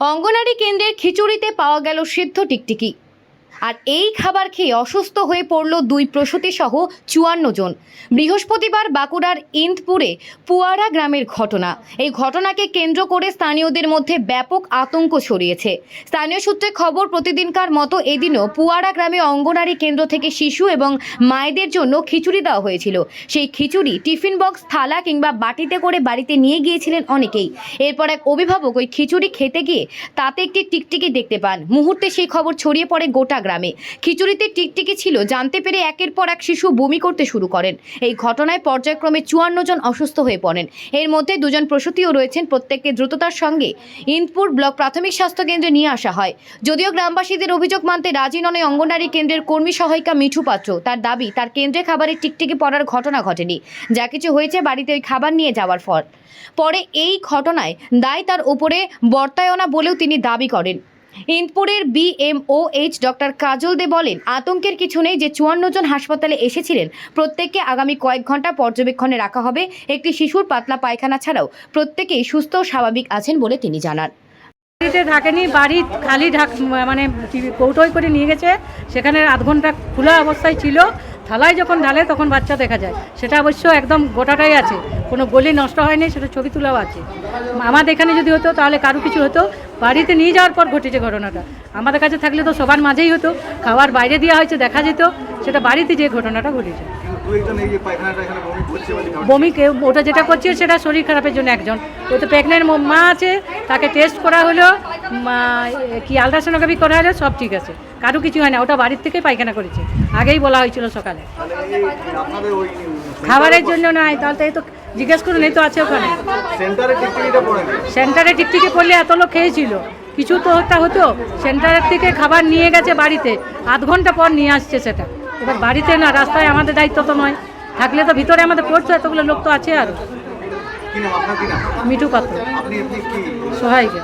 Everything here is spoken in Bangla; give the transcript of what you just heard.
অঙ্গনারী কেন্দ্রের খিচুড়িতে পাওয়া গেল সিদ্ধ টিকটিকি। আর এই খাবার খেয়ে অসুস্থ হয়ে পড়ল দুই প্রসূতি সহ চুয়ান্ন জন। বৃহস্পতিবার বাঁকুড়ার ইন্দপুরে পুয়ারা গ্রামের ঘটনা। এই ঘটনাকে কেন্দ্র করে স্থানীয়দের মধ্যে ব্যাপক আতঙ্ক ছড়িয়েছে। স্থানীয় সূত্রে খবর, প্রতিদিনকার মতো এদিনও পুয়ারা গ্রামে অঙ্গনারী কেন্দ্র থেকে শিশু এবং মায়েদের জন্য খিচুড়ি দেওয়া হয়েছিল। সেই খিচুড়ি টিফিন বক্স, থালা কিংবা বাটিতে করে বাড়িতে নিয়ে গিয়েছিলেন অনেকেই। এরপর এক অভিভাবক ওই খিচুড়ি খেতে গিয়ে তাতে একটি টিকটিকি দেখতে পান। মুহূর্তে সেই খবর ছড়িয়ে পড়ে গোটা গ্রামে। খিচুড়িতে টিকটিকি ছিল, জানতে পেরে একের পর এক শিশু বমি করতে শুরু করেন। এই ঘটনায় পর্যায়ক্রমে চুয়ান্ন জন অসুস্থ হয়ে পড়েন। এর মধ্যে দুজন প্রসূতিও রয়েছেন, প্রত্যেককে দ্রুততার সঙ্গে ইন্দপুর ব্লক প্রাথমিক স্বাস্থ্য কেন্দ্রে নিয়ে আসা হয়। যদিও গ্রামবাসীদের অভিযোগ মানতে রাজি ননে অঙ্গনারী কেন্দ্রের কর্মী সহায়িকা মিঠু পাত্র। তার দাবি, তার কেন্দ্রে খাবারের টিকটিকি পড়ার ঘটনা ঘটেনি। যা কিছু হয়েছে বাড়িতে ওই খাবার নিয়ে যাওয়ার ফল পরে এই ঘটনায় দায় তার উপরে বর্তায়না বলেও তিনি দাবি করেন। ইন্দপুরের বিএমওএইচ ডক্টর কাজল দে বলেন, আতঙ্কের কিছু নেই যে চুয়ান্ন জন হাসপাতালে এসেছিলেন। প্রত্যেককে আগামী কয়েক ঘণ্টা পর্যবেক্ষণে রাখা হবে। একটি শিশুর পাতলা পায়খানা ছাড়াও প্রত্যেকেই সুস্থ ও স্বাভাবিক আছেন বলে তিনি জানান। বাড়িতে থাকেনি বাড়ি খালি ঢাক মানে কৌটোয় করে নিয়ে গেছে। সেখানে আধ ঘণ্টা খোলা অবস্থায় ছিল। থালায় যখন ঢালে তখন বাচ্চা দেখা যায়। সেটা অবশ্য একদম গোটাটাই আছে। কোনো গলি নষ্ট হয়নি, সেটা ছবি তোলাও আছে। আমাদের এখানে যদি হতো তাহলে কারও কিছু হতো। বাড়িতে নিয়ে যাওয়ার পর ঘটেছে ঘটনাটা। আমাদের কাছে থাকলে তো সবার মাঝেই হতো খাবার বাইরে দেওয়া হয়েছে দেখা যেত সেটা বাড়িতে যে ঘটনাটা ঘটেছে। বমি কেউ ওটা যেটা করছে সেটা শরীর খারাপের জন্য একজন। ওই তো প্রেগনেন্ট মা আছে তাকে টেস্ট করা হলো কি আলট্রাসোনোগ্রাফি করা হলো সব ঠিক আছে। কারও কিছু হয় না ওটা বাড়ির থেকে পায়খানা করেছে। আগেই বলা হয়েছিল সকালে। খাবারের জন্য নয় তাহলে তো জিজ্ঞেস করুন এই তো আছে ওখানে। সেন্টারে টিকটিকি পড়লে এত লোক খেয়েছিল। কিছু তো একটা হতো। সেন্টারের থেকে খাবার নিয়ে গেছে বাড়িতে। আধ ঘণ্টা পর নিয়ে আসছে সেটা। এবার বাড়িতে না রাস্তায় আমাদের দায়িত্ব তো নয়। থাকলে তো ভিতরে আমাদের পড়তো এতগুলো লোক তো আছে আর। মিঠু পাত্র। সহায়িকা